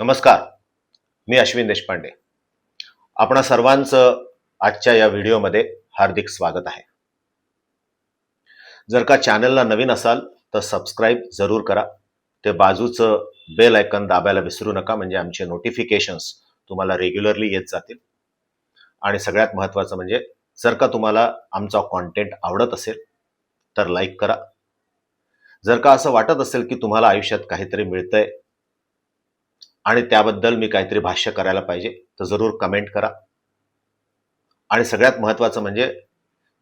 नमस्कार. मी अश्विन देशपांडे. आपणा सर्वांचं आजच्या या व्हिडिओमध्ये हार्दिक स्वागत आहे. जर का चॅनलला नवीन असाल तर सबस्क्राईब जरूर करा. ते बाजूचं बेल आयकन दाबायला विसरू नका म्हणजे आमचे नोटिफिकेशन्स तुम्हाला रेग्युलरली येत जातील. आणि सगळ्यात महत्त्वाचं म्हणजे जर का तुम्हाला आमचा कॉन्टेंट आवडत असेल तर लाईक करा. जर का असं वाटत असेल की तुम्हाला आयुष्यात काहीतरी मिळतंय आणि त्याबद्दल मी काहीतरी भाष्य करायला पाहिजे तर जरूर कमेंट करा. आणि सगळ्यात महत्त्वाचं म्हणजे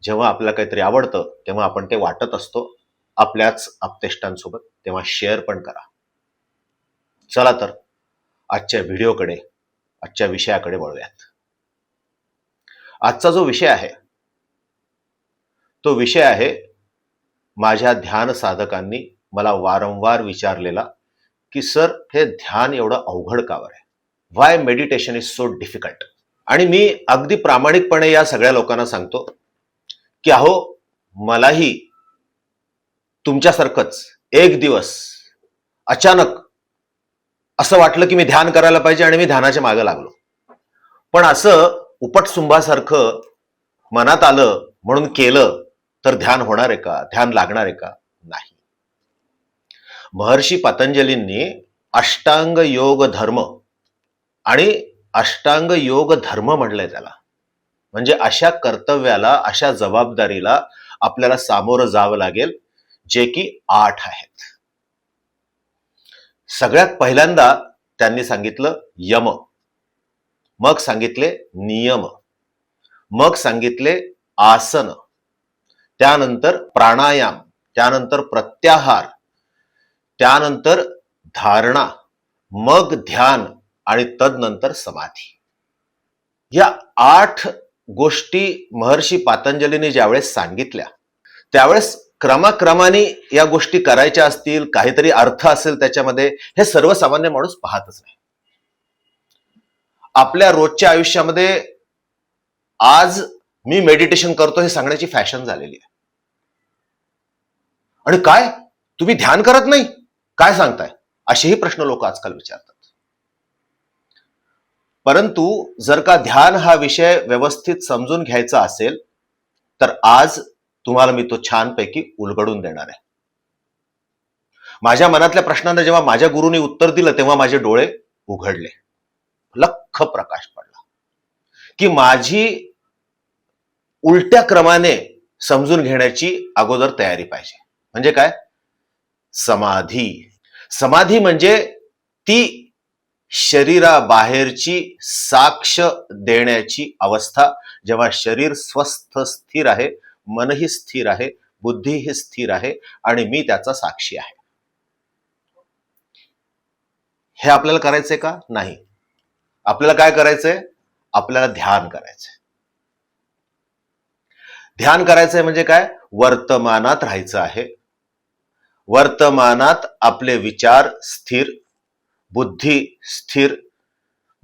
जेव्हा आपल्याला काहीतरी आवडतं तेव्हा आपण ते वाटत असतो आपल्याच आपतेष्टांसोबत तेव्हा शेअर पण करा. चला तर आजच्या व्हिडिओकडे आजच्या विषयाकडे वळूयात. आजचा जो विषय आहे तो विषय आहे माझ्या ध्यान साधकांनी मला वारंवार विचारलेला की सर हे ध्यान एवढं अवघड कावर आहे? Why meditation is so difficult आणि मी अगदी प्रामाणिकपणे या सगळ्या लोकांना सांगतो की अहो मलाही तुमच्यासारखंच एक दिवस अचानक असं वाटलं की मी ध्यान करायला पाहिजे आणि मी ध्यानाच्या मागे लागलो. पण असं उपटसुंभासारखं मनात आलं म्हणून केलं तर ध्यान होणार आहे का? ध्यान लागणार आहे का? नाही. महर्षी पतंजलींनी अष्टांग योग धर्म आणि अष्टांग योग धर्म म्हटलंय त्याला. म्हणजे अशा कर्तव्याला अशा जबाबदारीला आपल्याला सामोरं जावं लागेल जे की आठ आहेत. सगळ्यात पहिल्यांदा त्यांनी सांगितलं यम. मग सांगितले नियम. मग सांगितले आसन. त्यानंतर प्राणायाम. त्यानंतर प्रत्याहार. त्यानंतर धारणा मग ध्यान आणि तदनंतर समाधी. या आठ गोष्टी महर्षी पातंजलीने ज्यावेळेस सांगितल्या त्यावेळेस क्रमाक्रमाने या गोष्टी करायच्या असतील काहीतरी अर्थ असेल त्याच्यामध्ये हे सर्वसामान्य माणूस पाहतच नाही. आपल्या रोजच्या आयुष्यामध्ये आज मी मेडिटेशन करतो हे सांगण्याची फॅशन झालेली आहे. आणि काय? तुम्ही ध्यान करत नाही? काय सांगताय? असेही प्रश्न लोक आजकाल विचारतात. परंतु जर का ध्यान हा विषय व्यवस्थित समजून घ्यायचा असेल तर आज तुम्हाला मी तो छानपैकी उलगडून देणार आहे. माझ्या मनातल्या प्रश्नांना जेव्हा माझ्या गुरुनी उत्तर दिलं तेव्हा माझे डोळे उघडले. लख प्रकाश पडला. की माझी उलट्या क्रमाने समजून घेण्याची अगोदर तयारी पाहिजे. म्हणजे काय? समाधी. समाधी म्हणजे ती शरीराबाहेरची साक्ष देण्याची अवस्था. जेव्हा शरीर स्वस्थ स्थिर आहे मनही स्थिर आहे बुद्धीही स्थिर आहे आणि मी त्याचा साक्षी आहे. हे आपल्याला करायचंय का? नाही. आपल्याला काय करायचंय? आपल्याला ध्यान करायचंय. ध्यान करायचंय म्हणजे काय? वर्तमानात राहायचं आहे. वर्तमानात आपले विचार स्थिर बुद्धी स्थिर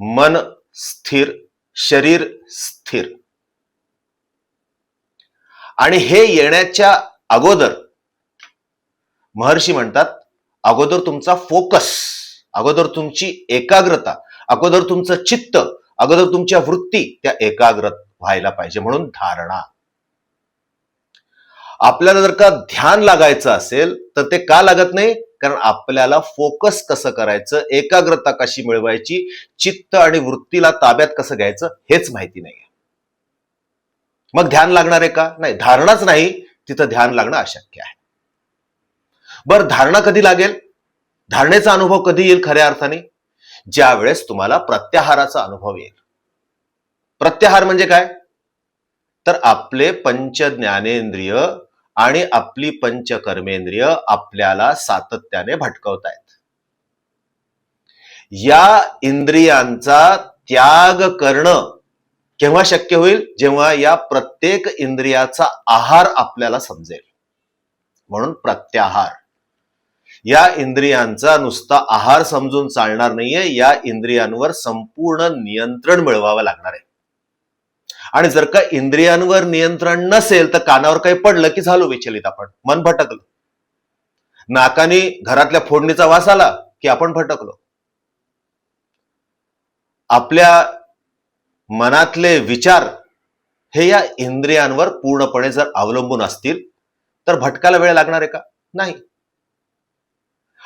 मन स्थिर शरीर स्थिर. आणि हे येण्याच्या अगोदर महर्षी म्हणतात अगोदर तुमचा फोकस अगोदर तुमची एकाग्रता अगोदर तुमचं चित्त अगोदर तुमच्या वृत्ती त्या एकाग्र व्हायला पाहिजे म्हणून धारणा. आपल्याला जर का ध्यान लागायचं असेल तर ते का लागत नाही? कारण आपल्याला फोकस कसं करायचं एकाग्रता कशी मिळवायची चित्त आणि वृत्तीला ताब्यात कसं घ्यायचं हेच माहिती नाही मग ध्यान लागणार आहे का? नाही धारणाच नाही. तिथं ध्यान लागणं अशक्य आहे. बर धारणा कधी लागेल? धारणेचा अनुभव कधी येईल खऱ्या अर्थाने? ज्या वेळेस तुम्हाला प्रत्याहाराचा अनुभव येईल. प्रत्याहार म्हणजे काय? तर आपले पंच ज्ञानेंद्रिय आणि आपली पंचकर्मेंद्रिय आपल्याला सातत्याने भटकवतायत. या इंद्रियांचा त्याग करणं केव्हा शक्य होईल? जेव्हा या प्रत्येक इंद्रियाचा आहार आपल्याला समजेल. म्हणून प्रत्याहार. या इंद्रियांचा नुसता आहार समजून चालणार नाहीये. या इंद्रियांवर संपूर्ण नियंत्रण मिळवावं लागणार आहे. आणि जर का इंद्रियांवर नियंत्रण नसेल तर कानावर काही पडलं की झालो विचलित आपण. मन भटकलं. नाकाने घरातल्या फोडणीचा वास आला की आपण भटकलो. आपल्या मनातले विचार हे या इंद्रियांवर पूर्णपणे जर अवलंबून असतील तर भटकायला वेळ लागणार आहे का? नाही.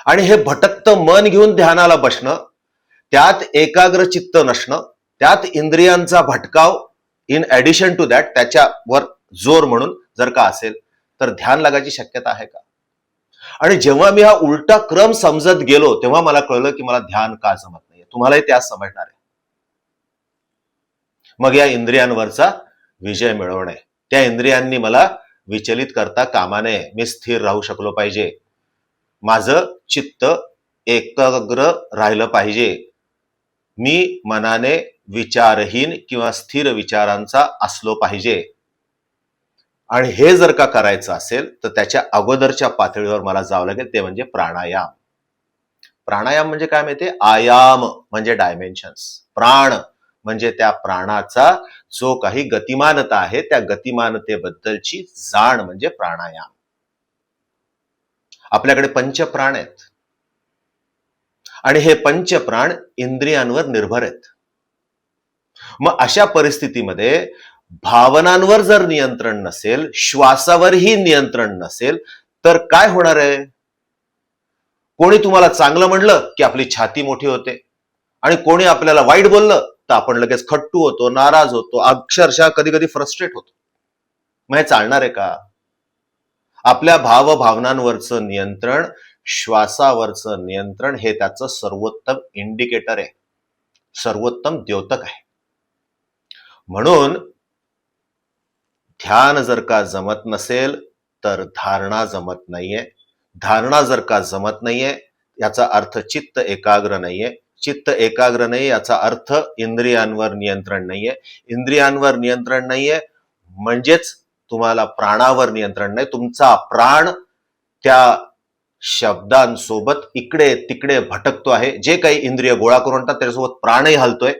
आणि हे भटकतं मन घेऊन ध्यानाला बसणं त्यात एकाग्र चित्त नसणं त्यात इंद्रियांचा भटकाव इन ॲडिशन टू दॅट त्याच्यावर जोर म्हणून जर का असेल तर ध्यान लागायची शक्यता आहे का? आणि जेव्हा मी हा उलटा क्रम समजत गेलो तेव्हा मला कळलं की मला ध्यान का जमत नाहीये. तुम्हालाही त्यास समजणार आहे. मग या इंद्रियांवरचा विजय मिळवणे. त्या इंद्रियांनी मला विचलित करता कामा नये मी स्थिर राहू शकलो पाहिजे. माझं चित्त एकाग्र राहिलं पाहिजे. मी मनाने विचारहीन किंवा स्थिर विचारांचा असलो पाहिजे. आणि हे जर का करायचं असेल तर त्याच्या अगोदरच्या पातळीवर मला जावं लागेल ते म्हणजे प्राणायाम. प्राणायाम म्हणजे काय माहिती आयाम म्हणजे डायमेन्शन्स प्राण म्हणजे त्या प्राणाचा जो काही गतिमानता आहे त्या गतिमानतेबद्दलची जाण म्हणजे प्राणायाम. आपल्याकडे पंचप्राण आहेत. आणि हे पंचप्राण इंद्रियांवर निर्भर आहेत. मग अशा परिस्थितीमध्ये भावनांवर जर नियंत्रण नसेल श्वासावरही नियंत्रण नसेल तर काय होणार आहे? कोणी तुम्हाला चांगलं म्हणलं की आपली छाती मोठी होते? आणि कोणी आपल्याला वाईट बोललं तर आपण लगेच खट्टू होतो नाराज होतो अक्षरशः कधी कधी फ्रस्ट्रेट होतो. मग हे चालणार आहे का? आपल्या भावभावनांवरचं नियंत्रण श्वासावरचं नियंत्रण हे त्याचं सर्वोत्तम इंडिकेटर आहे. सर्वोत्तम द्योतक आहे. म्हणून ध्यान जर का जमत नसेल तर धारणा जमत नाहीये. धारणा जर का जमत नाहीये याचा अर्थ चित्त एकाग्र नाहीये. चित्त एकाग्र नाही याचा अर्थ इंद्रियांवर नियंत्रण नाहीये. इंद्रियांवर नियंत्रण नाहीये म्हणजेच तुम्हाला प्राणावर नियंत्रण नाही. तुमचा प्राण त्या शब्दांसोबत इकडे तिकडे भटकतो आहे. जे काही इंद्रिय गोळा करून आणतात त्याच्यासोबत प्राणही हलतोय.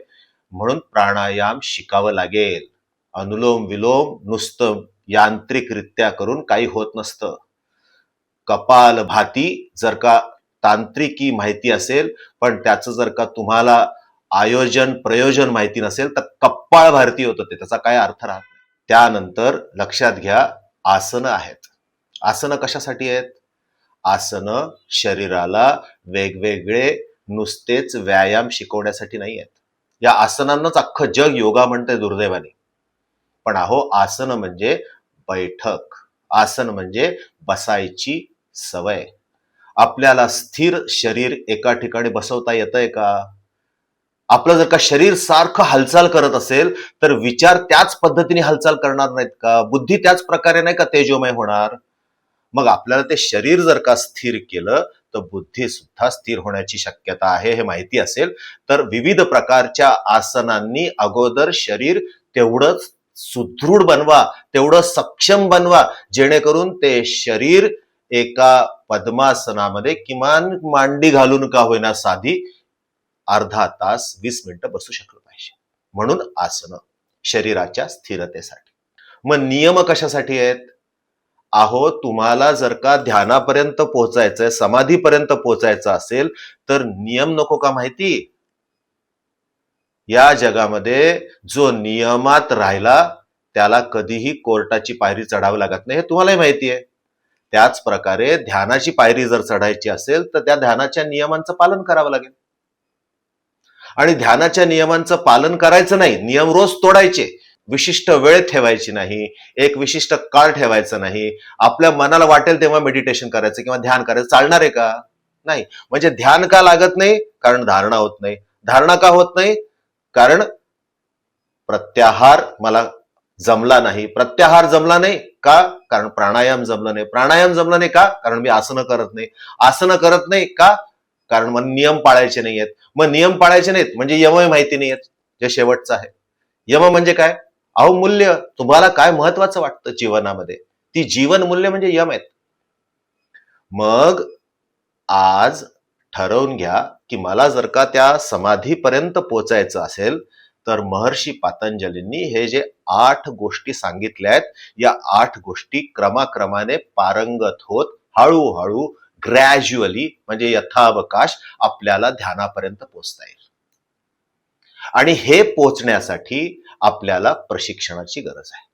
म्हणून प्राणायाम शिकावं लागेल. अनुलोम विलोम नुसतं यांत्रिकरित्या करून काही होत नसतं. कपाल भाती जर का तांत्रिकी माहिती असेल पण त्याचं जर का तुम्हाला आयोजन प्रयोजन माहिती नसेल तर कप्पाळ भारती होतं ते. त्याचा काय अर्थ राहत नाही. त्यानंतर लक्षात घ्या आसनं आहेत. आसनं कशासाठी आहेत? आसनं शरीराला वेगवेगळे नुसतेच व्यायाम शिकवण्यासाठी नाही आहेत. या आसनांनाच अख्खं जग योगा म्हणतंय दुर्दैवाने. पण अहो आसन म्हणजे बैठक. आसन म्हणजे बसायची सवय. आपल्याला स्थिर शरीर एका ठिकाणी बसवता येतंय का? आपलं जर का शरीर सारखं हालचाल करत असेल तर विचार त्याच पद्धतीने हालचाल करणार नाहीत का? बुद्धी त्याच प्रकारे नाही का तेजोमय होणार? मग आपल्याला ते शरीर जर का स्थिर केलं तर बुद्धी सुद्धा स्थिर होण्याची शक्यता आहे हे माहिती असेल. तर विविध प्रकारच्या आसनांनी अगोदर शरीर तेवढंच सुदृढ बनवा तेवढं सक्षम बनवा जेणेकरून ते शरीर एका पद्मासनामध्ये किमान मांडी घालून का होईना साधी अर्धा तास वीस मिनिटं बसू शकलं पाहिजे. म्हणून आसनं शरीराच्या स्थिरतेसाठी. मग नियम कशासाठी आहेत? अहो तुम्हाला जर का ध्यानापर्यंत पोहोचायचंय समाधीपर्यंत पोहोचायचं असेल तर नियम नको का माहिती? या जगामध्ये जो नियमात राहिला त्याला कधीही कोर्टाची पायरी चढावी लागत नाही हे तुम्हालाही माहिती आहे त्याच प्रकारे ध्यानाची पायरी जर चढायची असेल तर त्या ध्यानाच्या नियमांचं पालन करावं लागेल. आणि ध्यानाच्या नियमांचं पालन करायचं नाही नियम रोज तोडायचे. विशिष्ट वेळ ठेवायची नाही एक विशिष्ट काळ ठेवायचा नाही. आपल्या मनाला वाटेल तेव्हा मेडिटेशन करायचं किंवा ध्यान करायचं. चालणार आहे का? नाही. म्हणजे ध्यान का लागत नाही? कारण धारणा होत नाही. धारणा का होत नाही? कारण प्रत्याहार मला जमला नाही. प्रत्याहार जमला नाही का? कारण प्राणायाम जमला नाही. प्राणायाम जमला नाही का? कारण मी आसनं करत नाही. आसनं करत नाही का? कारण मग नियम पाळायचे नाहीयेत. मग नियम पाळायचे नाहीत म्हणजे यमही माहिती नाहीयेत. जे शेवटचं आहे. यम म्हणजे काय? अवमूल्य तुम्हाला काय महत्वाचं वाटतं जीवनामध्ये? ती जीवन मूल्य म्हणजे यम आहेत. मग आज ठरवून घ्या की मला जर का त्या समाधीपर्यंत पोचायचं असेल तर महर्षी पातंजलींनी हे जे आठ गोष्टी सांगितल्या आहेत या आठ गोष्टी क्रमाक्रमाने पारंगत होत हळूहळू ग्रॅज्युअली म्हणजे यथावकाश आपल्याला ध्यानापर्यंत पोचता येईल. आणि हे पोचण्यासाठी आपल्याला प्रशिक्षणाची गरज आहे.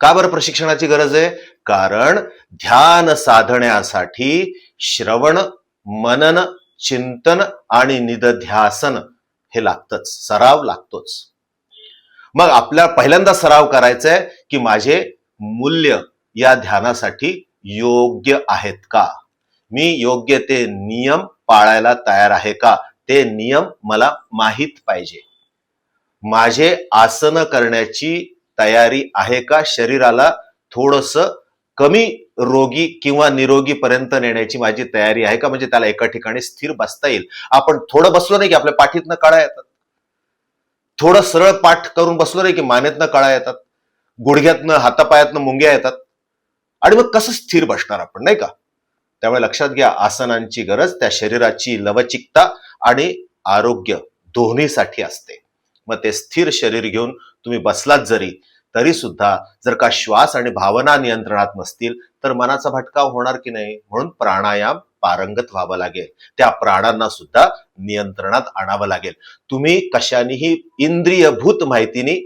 का बरं प्रशिक्षणाची गरज आहे? कारण ध्यान साधण्यासाठी श्रवण मनन चिंतन आणि निदध्यासन हे लागतच सराव लागतोच. मग आपल्या पहिल्यांदा सराव करायचा आहे की माझे मूल्य या ध्यानासाठी योग्य आहेत का? मी योग्य ते नियम पाळायला तयार आहे का? ते नियम मला माहीत पाहिजे. माझे आसन करण्याची तयारी आहे का? शरीराला थोडस कमी रोगी किंवा निरोगी पर्यंत नेण्याची माझी तयारी आहे का? म्हणजे त्याला एका ठिकाणी स्थिर बसता येईल. आपण थोडं बसलो नाही की आपल्या पाठीतनं काळा येतात. थोडं सरळ पाठ करून बसलो नाही की मानेतनं काळा येतात. गुडघ्यातनं हातापायातनं मुंग्या येतात. आणि मग कसं स्थिर बसणार आपण नाही का? त्यामुळे लक्षात घ्या आसनांची गरज त्या शरीराची लवचिकता आणि आरोग्य दोन्हीसाठी असते. मग ते स्थिर शरीर घेऊन तुम्ही बसलात जरी तरी सुद्धा जर का श्वास आणि भावना नियंत्रणात नसतील तर मनाचा भटकाव होणार की नाही? म्हणून प्राणायाम पारंगत व्हावं लागेल. त्या प्राणांना सुद्धा नियंत्रणात आणावं लागेल. तुम्ही कशानेही इंद्रियभूत माहितीने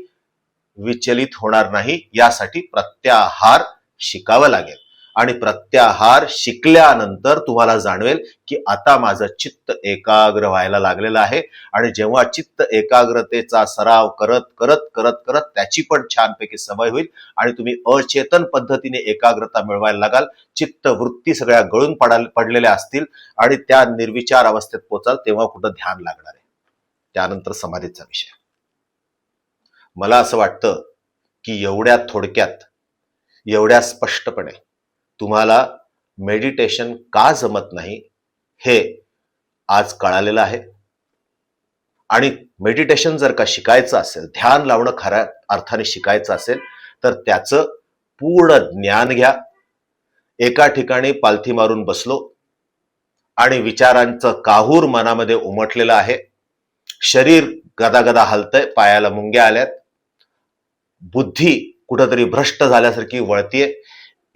विचलित होणार नाही यासाठी प्रत्याहार शिकावं लागेल. आणि प्रत्याहार शिकल्यानंतर तुम्हाला जाणवेल की आता माझं चित्त एकाग्र व्हायला लागलेलं आहे. आणि जेव्हा चित्त एकाग्रतेचा सराव करत करत करत करत त्याची पण छानपैकी सवय होईल आणि तुम्ही अचेतन पद्धतीने एकाग्रता मिळवायला लागाल. चित्त वृत्ती सगळ्या गळून पडाल पडलेल्या असतील आणि त्या निर्विचार अवस्थेत पोचाल तेव्हा कुठं ध्यान लागणार आहे. त्यानंतर समाधीचा विषय. मला असं वाटतं की एवढ्या थोडक्यात एवढ्या स्पष्टपणे तुम्हाला मेडिटेशन का जमत नाही हे आज कळालेलं आहे. आणि मेडिटेशन जर का शिकायचं असेल ध्यान लावणं खऱ्या अर्थाने शिकायचं असेल तर त्याचं पूर्ण ज्ञान घ्या. एका ठिकाणी पालथी मारून बसलो आणि विचारांचं काहूर मनामध्ये उमटलेलं आहे. शरीर गदागदा हलतंय पायाला मुंग्या आल्यात. बुद्धी कुठंतरी भ्रष्ट झाल्यासारखी वळतीये.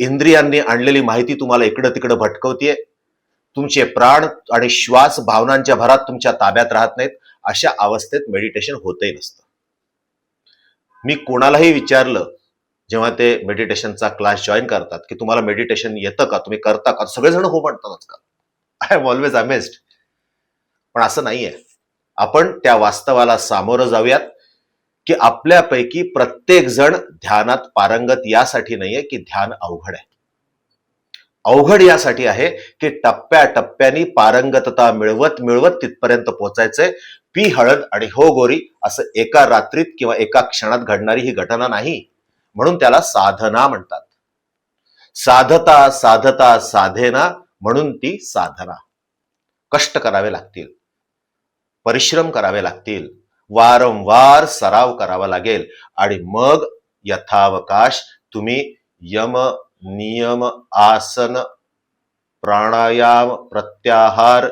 इंद्रियांनी आणलेली माहिती तुम्हाला इकडं तिकडं भटकवतीये. तुमचे प्राण आणि श्वास भावनांच्या भरात तुमच्या ताब्यात राहत नाहीत. अशा अवस्थेत मेडिटेशन होतही नसतं. मी कोणालाही विचारलं जेव्हा ते मेडिटेशनचा क्लास जॉईन करतात की तुम्हाला मेडिटेशन येतं का? तुम्ही करता का? सगळेजण हो म्हणतात आजकाल आय एम ऑलवेज अमेस्ड पण असं नाहीये. आपण त्या वास्तवाला सामोरं जाऊयात. की आपल्यापैकी प्रत्येक जण ध्यानात पारंगत यासाठी नाहीये की ध्यान अवघड आहे. अवघड यासाठी आहे की टप्प्या टप्प्यानी पारंगतता मिळवत मिळवत तिथपर्यंत पोहोचायचंय. पी हळद आणि हो गोरी असं एका रात्रीत किंवा एका क्षणात घडणारी ही घटना नाही म्हणून त्याला साधना म्हणतात. साधता साधता साधेना म्हणून ती साधना. कष्ट करावे लागतील. परिश्रम करावे लागतील. वारंवार सराव करावा लागेल. आणि मग यथावकाश तुम्ही यम नियम आसन प्राणायाम प्रत्याहार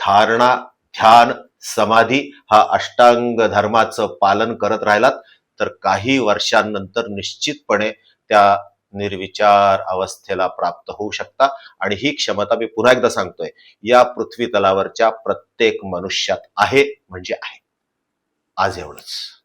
धारणा ध्यान समाधी हा अष्टांग धर्माचं पालन करत राहिलात तर काही वर्षांनंतर निश्चितपणे त्या निर्विचार अवस्थेला प्राप्त होऊ शकता. आणि ही क्षमता मी पुन्हा एकदा सांगतोय या पृथ्वी तलावरच्या प्रत्येक मनुष्यात आहे म्हणजे आहे. აზევლს.